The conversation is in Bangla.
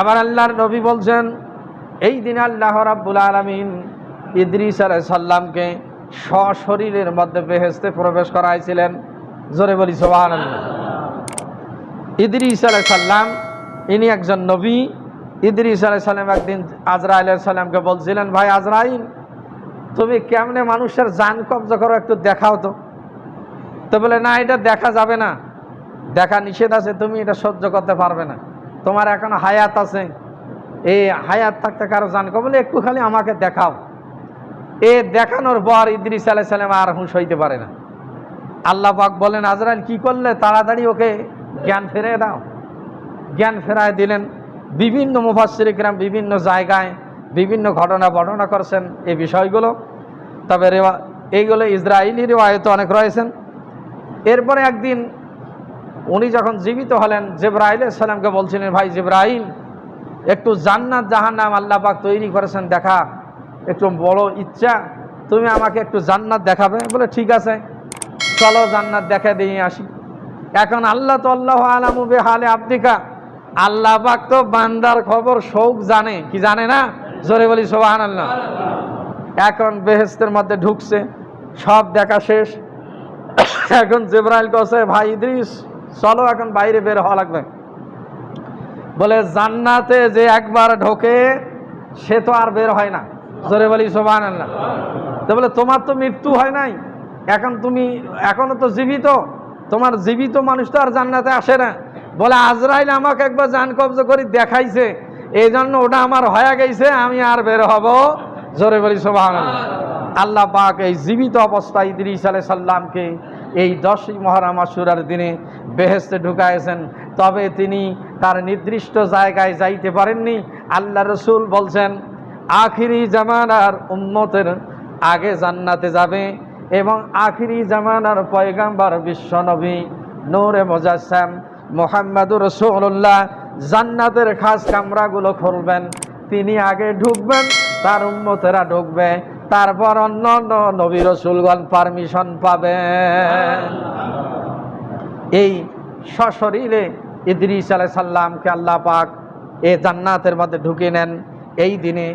আবার আল্লাহর নবী বলছেন, এই দিন আল্লাহ রাব্বুল আলমিন ইদ্রিস আলাই সাল্লামকে সশরীরের মধ্যে বেহেস্তে প্রবেশ করাইছিলেন। জোরে বলি সোহান ইদ্রিস আলাই সাল্লাম ইনি একজন নবী। ইদ্রিস আলাই সাল্লাম একদিন আজরা আলাই সাল্লামকে বলছিলেন, ভাই আজরাইল, তুমি কেমনে মানুষের যান কবজা করো একটু দেখাও তো। তো বলে, না, এটা দেখা যাবে না। দেখা নিষেধ আছে, তুমি এটা সহ্য করতে পারবে না। তোমার এখন হায়াত আছে। এই হায়াত থাকতে কারও জান বলে একটু খালি আমাকে দেখাও। এ দেখানোর পর ইদ্রিস আলাই সাল্লাম আর হুঁশ হইতে পারে না। আল্লাহ পাক বলেন, আজরাইল কি করলে? তাড়াতাড়ি ওকে জ্ঞান ফেরে দাও। জ্ঞান ফেরায় দিলেন। বিভিন্ন মুফাসরিকরাম বিভিন্ন জায়গায় বিভিন্ন ঘটনা বর্ণনা করছেন এই বিষয়গুলো। তবে রেওয়া এইগুলো ইসরায়েলি রেওয়ায়ত অনেক রয়েছেন। এরপরে একদিন উনি যখন জীবিত হলেন, জেব্রাইল সালামকে বলছিলেন, ভাই জেব্রাইল, একটু জান্নাত জাহান্নাম আল্লাহ পাক তৈরি করেছেন, দেখা। একটু বড় ইচ্ছা, তুমি আমাকে একটু জান্নাত দেখাবে? বলে ঠিক আছে, চলো জান্নাত দেখা দিয়ে আসি। এখন আল্লাহ তো আল্লাহ আলামুবে হালে আব্দিকা। আল্লাহ পাক তো বান্দার খবর শোক জানে, কি জানে না? জোরে বলি সোহান আল্লাহ এখন বেহেস্তের মধ্যে ঢুকছে, সব দেখা শেষ। এখন জেব্রাইল কসে ভাই ইদ্রিস চলো এখন বাইরে বের হওয়া লাগবে। বলে, জান্নাতে যে একবার ঢোকে, সে তো আর বের হয় না। জোরে বলি সোবান আল্লাহ তো বলে, তোমার তো মৃত্যু হয় নাই। এখন তুমি, এখনও তো জীবিত। তোমার জীবিত মানুষ তো আর জান্নাতে আসে না। বলে, আজরাইল আমাকে একবার জান কবজ করে দেখাইছে। এই জন্য ওটা আমার হয়ে গেছে, আমি আর বের হব। জোরে বলি সোবান আল্লাহ পাক এই জীবিত অবস্থায় ইদ্রিস আলাই সাল্লামকে এই দশই মহরম আশুরার দিনে বেহেস্তে ঢুকাইছেন। তবে তিনি তার নির্দিষ্ট জায়গায় যাইতে পারেননি। আল্লাহ রসুল বলছেন, আখিরি জামানার উম্মতের আগে জান্নাতে যাবে এবং আখিরি জামানার পয়গাম্বার বিশ্বনবী নূরে মোজাসাম মোহাম্মদুর রসুল্লাহ জান্নাতের খাস কামরাগুলো খুলবেন। তিনি আগে ঢুকবেন, তার উম্মতেরা ঢুকবে। তারপর অন্য অন্য নবী রসুলগণ পারমিশন পাবেন। এই সশরীরে ইদ্রিস আলাই সাল্লামকে আল্লাহ পাক এ জান্নাতের মধ্যে ঢুকে নেন। এই দিনে